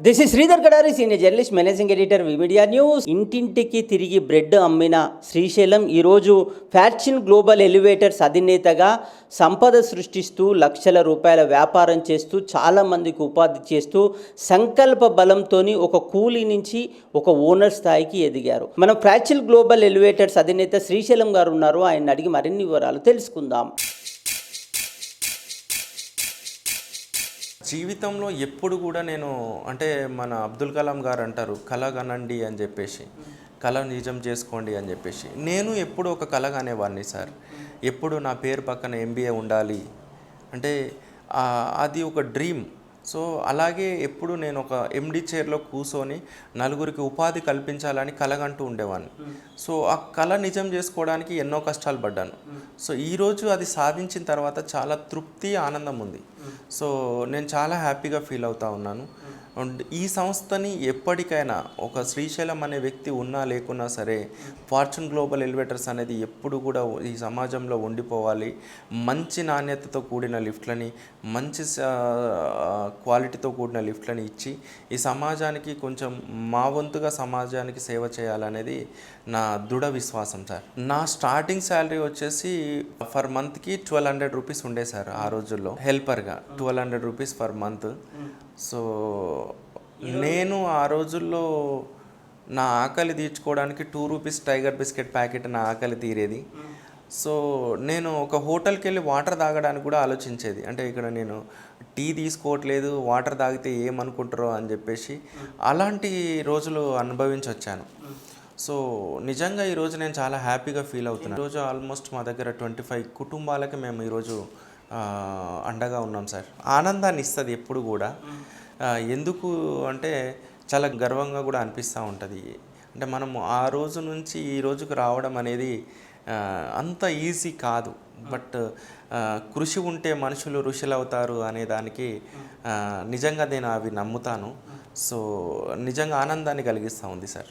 This is Sridhar Kadari senior journalist managing editor V media news ఇంటింటికి తిరిగి bread అమ్మిన శ్రీశైలం ఈరోజు ఫ్యాషన్ గ్లోబల్ ఎలివేటర్స్ అధినేతగా సంపద సృష్టిస్తూ లక్షల రూపాయల వ్యాపారం చేస్తూ చాలామందికి ఉపాధి చేస్తూ సంకల్ప బలంతో ఒక కూలీ నుంచి ఒక ఓనర్ స్థాయికి ఎదిగారు. మనం ఫ్యాక్షన్ గ్లోబల్ ఎలివేటర్స్ అధినేత శ్రీశైలం గారు ఉన్నారు. ఆయన అడిగి మరిన్ని వివరాలు తెలుసుకుందాం. జీవితంలో ఎప్పుడు కూడా నేను అంటే మన అబ్దుల్ కలాం గారు అంటారు కళ కనండి అని చెప్పేసి కళ నిజం చేసుకోండి అని చెప్పేసి. నేను ఎప్పుడు ఒక కళ సార్. ఎప్పుడు నా పేరు పక్కన ఎంబీఏ ఉండాలి. అంటే అది ఒక డ్రీమ్. సో అలాగే ఎప్పుడు నేను ఒక ఎండి చైర్లో కూర్చొని నలుగురికి ఉపాధి కల్పించాలని కలగంటూ ఉండేవాడిని సో ఆ కళ నిజం చేసుకోవడానికి ఎన్నో కష్టాలు పడ్డాను. సో ఈరోజు అది సాధించిన తర్వాత చాలా తృప్తి ఆనందం ఉంది. సో నేను చాలా హ్యాపీగా ఫీల్ అవుతా ఉన్నాను. అండ్ ఈ సంస్థని ఎప్పటికైనా ఒక శ్రీశైలం అనే వ్యక్తి ఉన్నా లేకున్నా సరే ఫార్చ్యూన్ గ్లోబల్ ఎలివేటర్స్ అనేది ఎప్పుడు కూడా ఈ సమాజంలో ఉండిపోవాలి. మంచి నాణ్యతతో కూడిన లిఫ్ట్లని మంచి క్వాలిటీతో కూడిన లిఫ్ట్లని ఇచ్చి ఈ సమాజానికి కొంచెం మా వంతుగా సమాజానికి సేవ చేయాలనేది నా దృఢ విశ్వాసం సార్. నా స్టార్టింగ్ శాలరీ వచ్చేసి ఫర్ మంత్కి ట్వెల్వ్ హండ్రెడ్ రూపీస్ ఉండే సార్ ఆ రోజుల్లో. హెల్పర్గా twelve hundred rupees for month. So నేను ఆ రోజుల్లో నా ఆకలి తీర్చుకోవడానికి two rupees Tiger biscuit packet నా ఆకలి తీరేది. సో నేను ఒక హోటల్కి వెళ్ళి వాటర్ తాగడానికి కూడా ఆలోచించేది. అంటే ఇక్కడ నేను టీ తీసుకోవట్లేదు వాటర్ తాగితే ఏమనుకుంటారో అని చెప్పేసి అలాంటి రోజులు అనుభవించి వచ్చాను సో నిజంగా ఈరోజు నేను చాలా హ్యాపీగా ఫీల్ అవుతున్నాను ఈరోజు ఆల్మోస్ట్ మా దగ్గర ట్వంటీ ఫైవ్ కుటుంబాలకి మేము ఈరోజు అండగా ఉన్నాం సార్. ఆనందాన్ని ఇస్తుంది ఎప్పుడు కూడా. ఎందుకు అంటే చాలా గర్వంగా కూడా అనిపిస్తూ ఉంటుంది. అంటే మనం ఆ రోజు నుంచి ఈ రోజుకు రావడం అనేది అంత ఈజీ కాదు. బట్ కృషి ఉంటే మనుషులు ఋషులు అవుతారు అనే దానికి నిజంగా నేను అవి నమ్ముతాను. సో నిజంగా ఆనందాన్ని కలిగిస్తూ ఉంది సార్.